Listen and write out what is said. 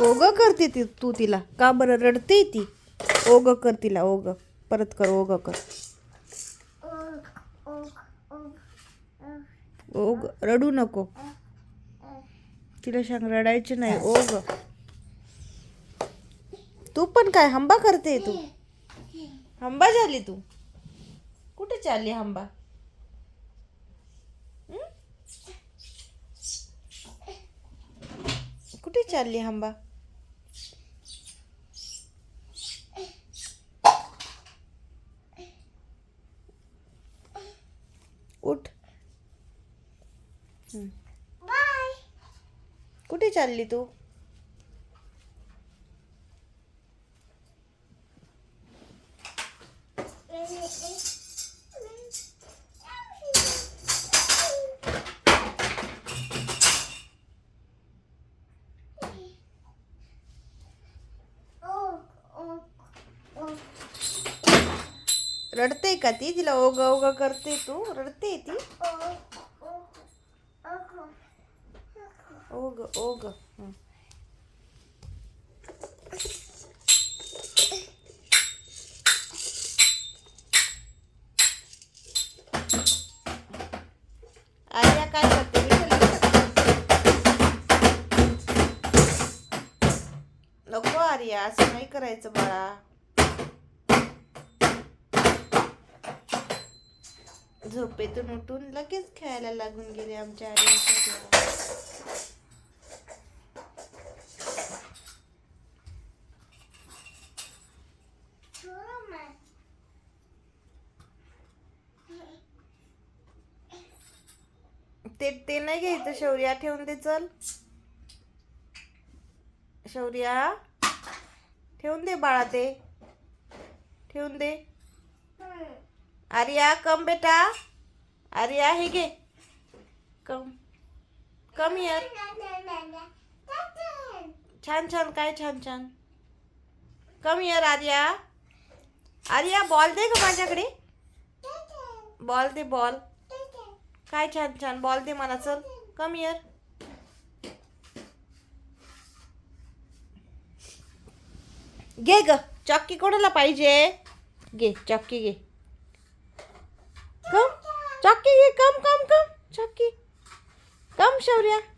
ओग करते ती तू तिला. का बरं रडते ती? ओग कर तिला ओग. परत कर ओग कर. ओग रडू नको. तिला सांग रडायचे नाही ओग. तू पण काय हंबा करते तू? हंबा झाली तू? कुठे चालली हंबा? कुठे चालली हंबा? उठ. कुठे चालली तू रडते का ती? तिला ओग ओग करते तू. रडते ती. ओग ओग हं. आर्या काय करते नको आर्या असं नाही करायचं बाळा. झोपेतून उठून लगेच खेळायला लागून गेले आमच्या आई ते ते नाही घ्यायचं शौर्या ठेवून दे चल. शौर्या ठेवून दे बाळा ते. ठेवून दे. आर्या कम बेटा. आर्या हे घे. कम. कम यार छान छान काय छान छान. कम यार आर्या. आर्या बॉल दे ग माझ्याकडे. बॉल दे बॉल काय छान छान. बॉल दे मला चल. कम यार घे ग. चक्की कोणाला पाहिजे? घे चक्की घे. कम चक्की